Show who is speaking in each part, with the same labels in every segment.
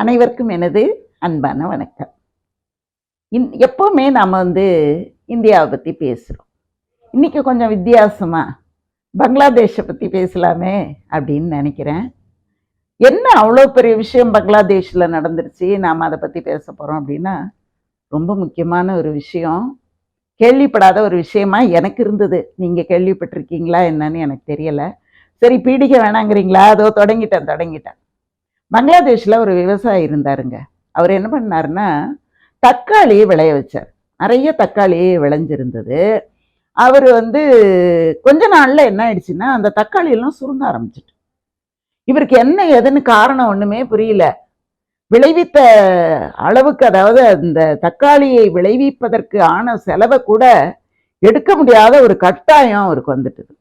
Speaker 1: அனைவருக்கும் எனது அன்பான வணக்கம். இன் எப்போவுமே நாம் வந்து இந்தியாவை பற்றி பேசுகிறோம் இன்னைக்கு கொஞ்சம் வித்தியாசமா பங்களாதேஷை பற்றி பேசலாமே அப்படின்னு நினைக்கிறேன். என்ன அவ்வளோ பெரிய விஷயம் பங்களாதேஷில் நடந்துருச்சு? நாம் அதை பற்றி பேச போகிறோம் அப்படின்னா ரொம்ப முக்கியமான ஒரு விஷயம். கேள்விப்படாத ஒரு விஷயமா எனக்கு இருந்தது. நீங்கள் கேள்விப்பட்டிருக்கீங்களா என்னன்னு எனக்கு தெரியலை. சரி பீடிக்க வேணாங்கிறீங்களா? அதோ தொடங்கிட்டேன் தொடங்கிட்டேன். பங்களாதேஷில் ஒரு விவசாயி இருந்தாருங்க. அவர் என்ன பண்ணாருன்னா தக்காளி விளைய வச்சார். நிறைய தக்காளி விளைஞ்சிருந்தது. அவர் வந்து கொஞ்ச நாளில் என்ன ஆயிடுச்சுன்னா அந்த தக்காளியெல்லாம் சுருங்க ஆரம்பிச்சிட்டு. இவருக்கு என்ன எதுன்னு காரணம் ஒன்றுமே புரியல. விளைவித்த அளவுக்கு அதாவது அந்த தக்காளியை விளைவிப்பதற்கு ஆன செலவை கூட எடுக்க முடியாத ஒரு கட்டாயம் அவருக்கு வந்துட்டுது.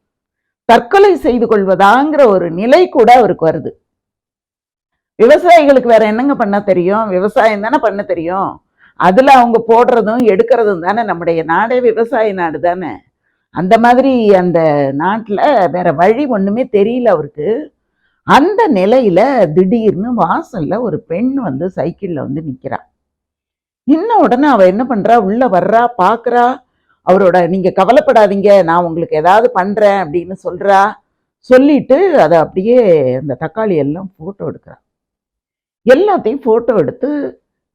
Speaker 1: தற்கொலை செய்து கொள்வதாங்கிற ஒரு நிலை கூட அவருக்கு வருது. விவசாயிகளுக்கு வேற என்னங்க பண்ண தெரியும்? விவசாயம் தானே பண்ண தெரியும்? அதில் அவங்க போடுறதும் எடுக்கிறதும் தானே நம்முடைய நாடே விவசாய நாடு தானே? அந்த மாதிரி அந்த நாட்டில் வேற வழி ஒன்றுமே தெரியல அவருக்கு. அந்த நிலையில திடீர்னு வாசல்ல ஒரு பெண் வந்து சைக்கிளில் வந்து நிற்கிறா நின்ன உடனே அவள் என்ன பண்ணுறா உள்ளே வர்றா பார்க்குறா அவரோட நீங்கள் கவலைப்படாதீங்க நான் உங்களுக்கு ஏதாவது பண்ணுறேன் அப்படின்னு சொல்கிறா சொல்லிட்டு அதை அப்படியே அந்த தக்காளி எல்லாம் ஃபோட்டோ எடுக்கிறா. எல்லாத்தையும் ஃபோட்டோ எடுத்து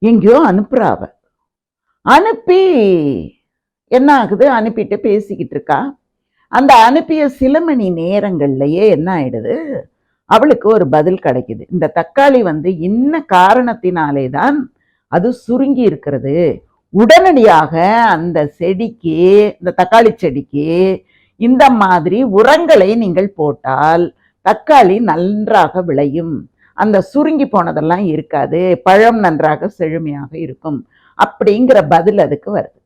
Speaker 1: எங்கேயோ அனுப்புகிறாவ அனுப்பி என்ன ஆகுது? அனுப்பிட்டு பேசிக்கிட்டு இருக்கா. அந்த அனுப்பிய சில மணி நேரங்கள்லையே என்ன ஆயிடுது? அவளுக்கு ஒரு பதில் கிடைக்குது. இந்த தக்காளி வந்து என்ன காரணத்தினாலே தான் அது சுருங்கி இருக்கிறது? உடனடியாக அந்த செடிக்கு இந்த தக்காளி செடிக்கு இந்த மாதிரி உரங்களை நீங்கள் போட்டால் தக்காளி நன்றாக விளையும். அந்த சுருங்கி போனதெல்லாம் இருக்காது. பழம் நன்றாக செழுமையாக இருக்கும் அப்படிங்கிற பதில் அதுக்கு வருது.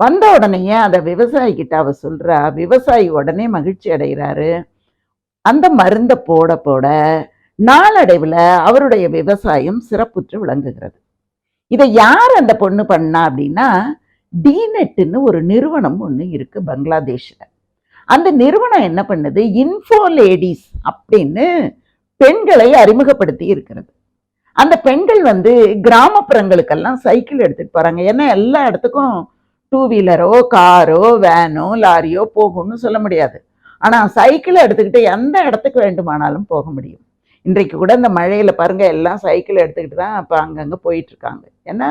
Speaker 1: வந்த உடனேயே அதை விவசாயிக்கிட்ட அவ சொல்றா விவசாயி உடனே மகிழ்ச்சி அடைகிறாரு. அந்த மருந்தை போட போட நாளடைவில் அவருடைய விவசாயம் சிறப்புற்று விளங்குகிறது. இதை யார் அந்த பொண்ணு பண்ணா அப்படின்னா டிநெட்டுன்னு ஒரு நிறுவனம் ஒன்று இருக்கு பங்களாதேஷ்ல. அந்த நிறுவனம் என்ன பண்ணுது? இன்ஃபோ லேடிஸ் அப்படின்னு பெண்களை அறிமுகப்படுத்தி இருக்கிறது. அந்த பெண்கள் வந்து கிராமப்புறங்களுக்கெல்லாம் சைக்கிள் எடுத்துட்டு போறாங்க. ஏன்னா எல்லா இடத்துக்கும் டூ வீலரோ காரோ வேனோ லாரியோ போகும்னு சொல்ல முடியாது. ஆனால் சைக்கிளை எடுத்துக்கிட்டு எந்த இடத்துக்கு வேண்டுமானாலும் போக முடியும். இன்றைக்கு கூட இந்த மழையில் பாருங்க எல்லாம் சைக்கிள் எடுத்துக்கிட்டு தான் இப்போ அங்கங்கே போயிட்டுருக்காங்க. ஏன்னா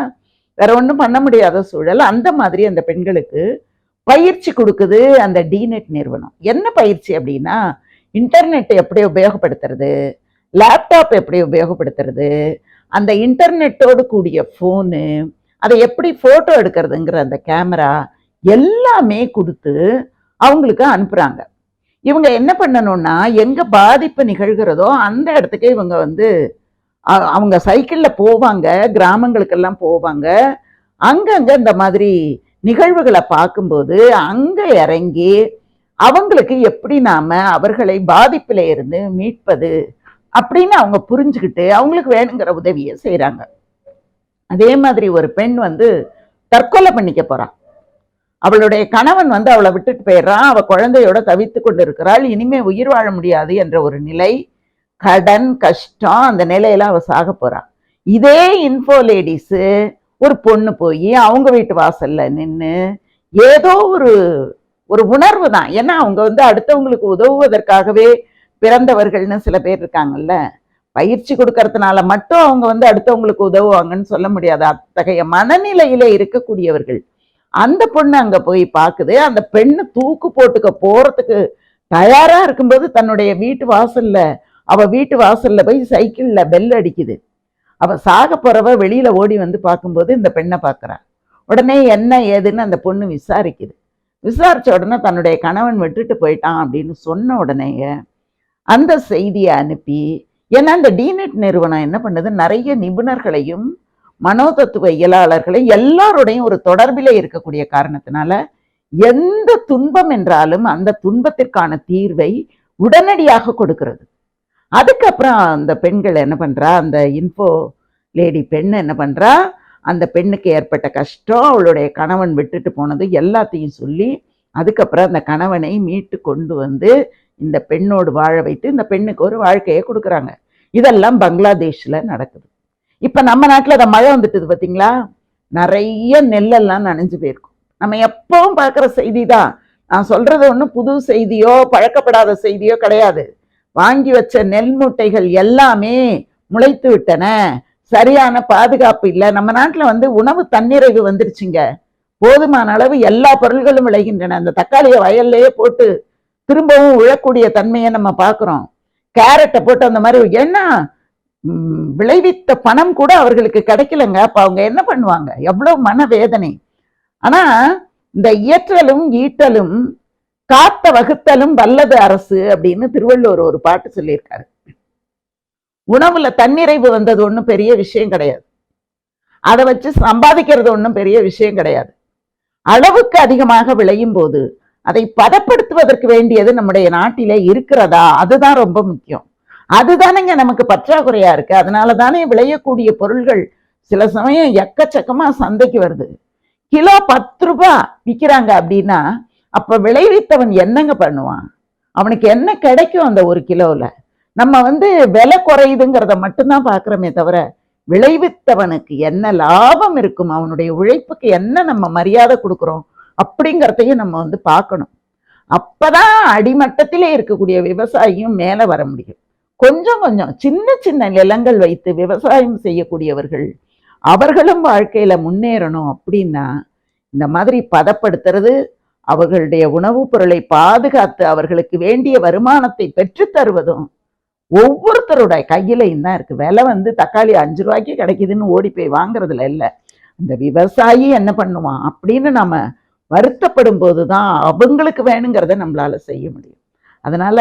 Speaker 1: வேற ஒன்றும் பண்ண முடியாத சூழல். அந்த மாதிரி அந்த பெண்களுக்கு பயிற்சி கொடுக்குது அந்த டிநெட் நிறுவனம். என்ன பயிற்சி அப்படின்னா இன்டர்நெட் எப்படி உபயோகப்படுத்துறது? லேப்டாப் எப்படி உபயோகப்படுத்துறது? அந்த இன்டர்நெட்டோடு கூடிய ஃபோனு அதை எப்படி ஃபோட்டோ எடுக்கிறதுங்கிற அந்த கேமரா எல்லாமே கொடுத்து அவங்களுக்கு அனுப்புகிறாங்க இவங்க என்ன பண்ணணும்னா எங்கே பாதிப்பு நிகழ்கிறதோ அந்த இடத்துக்கு இவங்க வந்து அவங்க சைக்கிளில் போவாங்க கிராமங்களுக்கெல்லாம் போவாங்க. அங்கங்கே இந்த மாதிரி நிகழ்வுகளை பார்க்கும்போது அங்கே இறங்கி அவங்களுக்கு எப்படி நாம அவர்களை பாதிப்பில இருந்து மீட்பது அப்படின்னு அவங்க புரிஞ்சுக்கிட்டு அவங்களுக்கு வேணுங்கிற உதவியை செய்கிறாங்க அதே மாதிரி ஒரு பெண் வந்து தற்கொலை பண்ணிக்க போறான் அவளுடைய கணவன் வந்து அவளை விட்டுட்டு போயிடுறான். அவள் குழந்தையோட தவித்து கொண்டு இருக்கிறாள் இனிமே உயிர் வாழ முடியாது என்ற ஒரு நிலை கடன் கஷ்டம் அந்த நிலையில அவ சாக போறான் இதே இன்ஃபோ லேடிஸு ஒரு பொண்ணு போய் அவங்க வீட்டு வாசல்ல நின்று ஏதோ ஒரு ஒரு உணர்வு தான். ஏன்னா அவங்க வந்து அடுத்தவங்களுக்கு உதவுவதற்காகவே பிறந்தவர்கள்னு சில பேர் இருக்காங்கல்ல. பயிற்சி கொடுக்கறதுனால மட்டும் அவங்க வந்து அடுத்தவங்களுக்கு உதவுவாங்கன்னு சொல்ல முடியாது. அத்தகைய மனநிலையில இருக்கக்கூடியவர்கள். அந்த பொண்ணு அங்க போய் பார்க்குது. அந்த பெண்ணு தூக்கு போட்டுக்க போறதுக்கு தயாரா இருக்கும்போது தன்னுடைய வீட்டு வாசல்ல அவ வீட்டு வாசல்ல போய் சைக்கிள்ல பெல் அடிக்குது. அவ சாக போறவ வெளியில ஓடி வந்து பார்க்கும்போது இந்த பெண்ணை பார்க்குறா. உடனே என்ன ஏதுன்னு அந்த பொண்ணு விசாரிக்குது. விசாரித்த உடனே தன்னுடைய கணவன் விட்டுட்டு போயிட்டான் அப்படின்னு சொன்ன உடனேயே அந்த செய்தியை அனுப்பி ஏன்னா இந்த டிநெட் நிறுவனம் என்ன பண்ணுது? நிறைய நிபுணர்களையும் மனோதத்துவ இயலாளர்களையும் எல்லாரோடையும் ஒரு தொடர்பில் இருக்கக்கூடிய காரணத்தினால எந்த துன்பம் என்றாலும் அந்த துன்பத்திற்கான தீர்வை உடனடியாக கொடுக்கிறது. அதுக்கப்புறம் அந்த பெண்கள் என்ன பண்ணுறா அந்த இன்ஃபோ லேடி பெண் என்ன பண்ணுறா அந்த பெண்ணுக்கு ஏற்பட்ட கஷ்டம் அவளுடைய கணவன் விட்டுட்டு போனது எல்லாத்தையும் சொல்லி அதுக்கப்புறம் அந்த கணவனை மீட்டு கொண்டு வந்து இந்த பெண்ணோடு வாழ வைத்து இந்த பெண்ணுக்கு ஒரு வாழ்க்கையை கொடுக்குறாங்க. இதெல்லாம் பங்களாதேஷ்ல நடக்குது. இப்போ நம்ம நாட்டில் அந்த மழை வந்துட்டுது பார்த்தீங்களா நிறைய நெல்லெல்லாம் நனைஞ்சு போயிருக்கும். நம்ம எப்பவும் பார்க்குற செய்தி தான் நான் சொல்கிறது ஒன்றும் புது செய்தியோ பழக்கப்படாத செய்தியோ கிடையாது. வாங்கி வச்ச நெல் மூட்டைகள் எல்லாமே முளைத்து விட்டன. சரியான பாதுகாப்பு இல்லை. நம்ம நாட்டில் வந்து உணவு தன்னிறைவு வந்துருச்சுங்க. போதுமான அளவு எல்லா பொருள்களும் விளைகின்றன. அந்த தக்காளியை வயல்லையே போட்டு திரும்பவும் உழக்கூடிய தன்மையை நம்ம பார்க்குறோம் கேரட்டை போட்டு அந்த மாதிரி என்ன விளைவித்த பணம் கூட அவர்களுக்கு கிடைக்கலங்க. அப்ப அவங்க என்ன பண்ணுவாங்க? எவ்வளவு மன வேதனை ஆனா இந்த இயற்றலும் ஈட்டலும் காத்த வகுத்தலும் வல்லது அரசு அப்படின்னு திருவள்ளுவர் ஒரு பாட்டு சொல்லியிருக்காரு. உணவுல தன்னிறைவு வந்தது ஒன்றும் பெரிய விஷயம் கிடையாது. அதை வச்சு சம்பாதிக்கிறது ஒன்றும் பெரிய விஷயம் கிடையாது. அளவுக்கு அதிகமாக விளையும் போது அதை பதப்படுத்துவதற்கு வேண்டியது நம்முடைய நாட்டிலே இருக்கிறதா? அதுதான் ரொம்ப முக்கியம். அதுதானேங்க நமக்கு பற்றாக்குறையா இருக்கு. அதனால தானே விளையக்கூடிய பொருள்கள் சில சமயம் எக்கச்சக்கமா சந்தைக்கு வருது. கிலோ பத்து ரூபாய் விற்கிறாங்க அப்படின்னா அப்ப விளைவித்தவன் என்னங்க பண்ணுவான்? அவனுக்கு என்ன கிடைக்கும் அந்த ஒரு கிலோவில் நம்ம வந்து விலை குறையுதுங்கிறத மட்டும்தான் பார்க்குறோமே தவிர விளைவித்தவனுக்கு என்ன லாபம் இருக்கும்? அவனுடைய உழைப்புக்கு என்ன நம்ம மரியாதை கொடுக்குறோம்? அப்படிங்கிறதையும் நம்ம வந்து பார்க்கணும். அப்பதான் அடிமட்டத்திலே இருக்கக்கூடிய விவசாயியும் மேலே வர முடியும். கொஞ்சம் கொஞ்சம் சின்ன சின்ன நிலங்கள் வைத்து விவசாயம் செய்யக்கூடியவர்கள் அவர்களும் வாழ்க்கையில முன்னேறணும் அப்படின்னா இந்த மாதிரி பதப்படுத்துறது அவர்களுடைய உணவுப் பொருளை பாதுகாத்து அவர்களுக்கு வேண்டிய வருமானத்தை பெற்றுத் தருவதும் ஒவ்வொருத்தருடைய கையிலையும் தான் இருக்கு. விலை வந்து தக்காளி அஞ்சு ரூபாய்க்கு கிடைக்குதுன்னு ஓடி போய் வாங்குறதுல இல்லை. இந்த விவசாயி என்ன பண்ணுவான் அப்படின்னு நம்ம வருத்தப்படும் போது தான் அவங்களுக்கு வேணுங்கிறத நம்மளால செய்ய முடியும். அதனால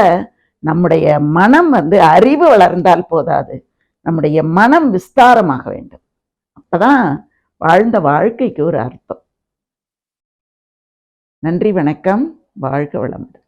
Speaker 1: நம்முடைய மனம் வந்து அறிவு வளர்ந்தால் போதாது. நம்முடைய மனம் விஸ்தாரமாக வேண்டும். அப்பதான் வாழ்ந்த வாழ்க்கைக்கு ஒரு அர்த்தம். நன்றி வணக்கம். வாழ்க வளமுடன்.